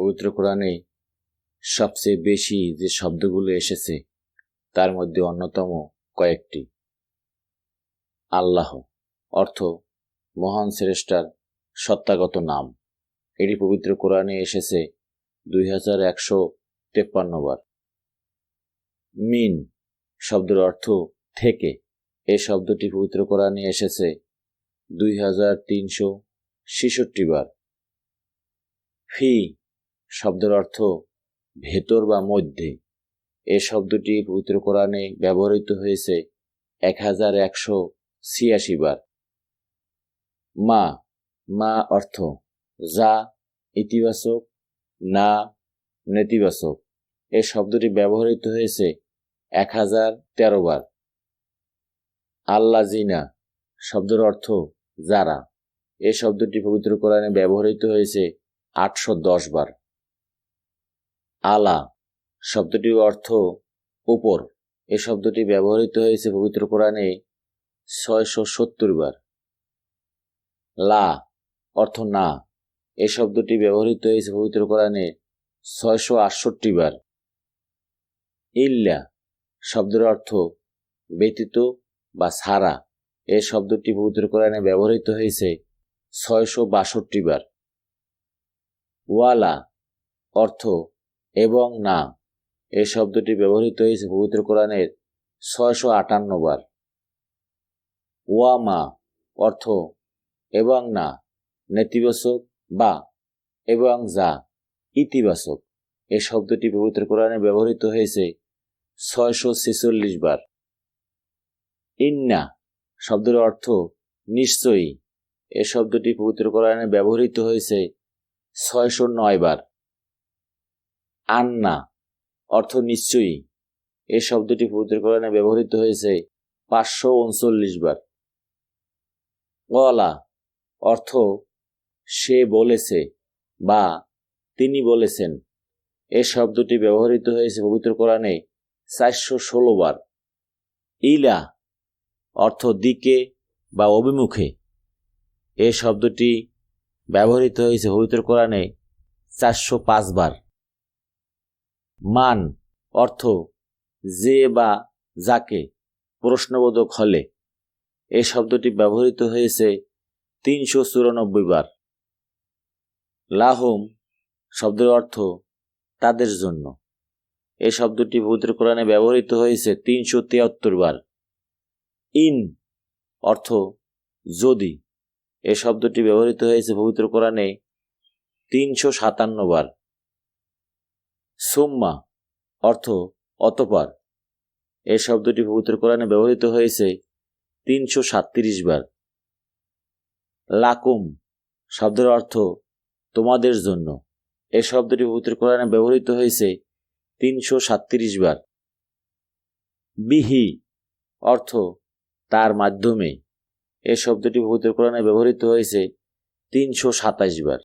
পবিত্র কোরআনে সবচেয়ে বেশি যে শব্দগুলো এসেছে, তার মধ্যে অন্যতম কয়েকটি। আল্লাহ, অর্থ, মহান শ্রেষ্ঠার সত্তাগত নাম। এটি পবিত্র কোরআনে এসেছে দুই হাজার একশো তেপ্পান্ন বার। মিন শব্দের অর্থ থেকে। এ শব্দটি পবিত্র কোরআনে এসেছে দুই হাজার তিনশো ছেষট্টি বার। ফি শব্দের অর্থ ভেতর বা মধ্যে। এ শব্দটি পবিত্র কোরআনে ব্যবহৃত হয়েছে এক হাজার একশো ছিয়াশি বার। মা মা অর্থ যা ইতিবাচক, না নেতিবাচক। এ শব্দটি ব্যবহৃত হয়েছে এক হাজার তেরো বার। আল্লা জিনা শব্দের অর্থ যারা। এ শব্দটি পবিত্র কোরআনে ব্যবহৃত হয়েছে আটশো দশ বার। আলা শব্দটির অর্থ উপর। এ শব্দটি ব্যবহৃত হয়েছে পবিত্র কোরআনে ছয়শো সত্তর বার। লা অর্থ না। এ শব্দটি ব্যবহৃত হয়েছে পবিত্র কোরআনে ছয়শো আটষট্টি বার। ইল্লা শব্দের অর্থ ব্যতীত বা ছাড়া। এ শব্দটি পবিত্র কোরআনে ব্যবহৃত হয়েছে ছয়শো বাষট্টি বার। ওয়ালা অর্থ এবং না, এ শব্দটি ব্যবহৃত হয়েছে পবিত্র কোরআনের ছয়শো আটান্ন বার। ওয়ামা অর্থ এবং না, নেতিবাচক বা এবং যা ইতিবাচক। এ শব্দটি পবিত্র কোরআনে ব্যবহৃত হয়েছে ছয়শো ছেচল্লিশ বার। ইন্না শব্দের অর্থ নিশ্চয়ই। এ শব্দটি পবিত্র কোরআনে ব্যবহৃত হয়েছে ছয়শো নয় বার। আন্না, অর্থ নিশ্চয়ই। এ শব্দটি পবিত্র কোরআনে ব্যবহৃত হয়েছে পাঁচশো উনচল্লিশ বার। ওয়ালা, অর্থ সে বলেছে বা তিনি বলেছেন। এ শব্দটি ব্যবহৃত হয়েছে পবিত্র কোরআনে চারশো ষোলো বার। ইলা, অর্থ দিকে বা অভিমুখে। এ শব্দটি ব্যবহৃত হয়েছে পবিত্র কোরআনে চারশো পাঁচ বার। মান, অর্থ, যে বা যাকে প্রশ্নবোধক হলে। এ শব্দটি ব্যবহৃত হয়েছে তিনশো চুরানব্বই বার। লাহুম শব্দের অর্থ তাদের জন্য। এ শব্দটি পবিত্র কোরআনে ব্যবহৃত হয়েছে তিনশো তিয়াত্তর বার। ইন অর্থ যদি। এ শব্দটি ব্যবহৃত হয়েছে পবিত্র কোরআনে তিনশো সাতান্ন বার। সুম্মা, অর্থ অতপর। এ শব্দটি পবিত্র কোরআনে ব্যবহৃত হয়েছে তিনশো সাতত্রিশ বার। লাকুম, শব্দের অর্থ তোমাদের জন্য। এ শব্দটি পবিত্র কোরআনে ব্যবহৃত হয়েছে তিনশো সাতত্রিশ বার। বিহি, অর্থ তার মাধ্যমে। এ শব্দটি পবিত্র কোরআনে ব্যবহৃত হয়েছে তিনশো সাতাশ বার।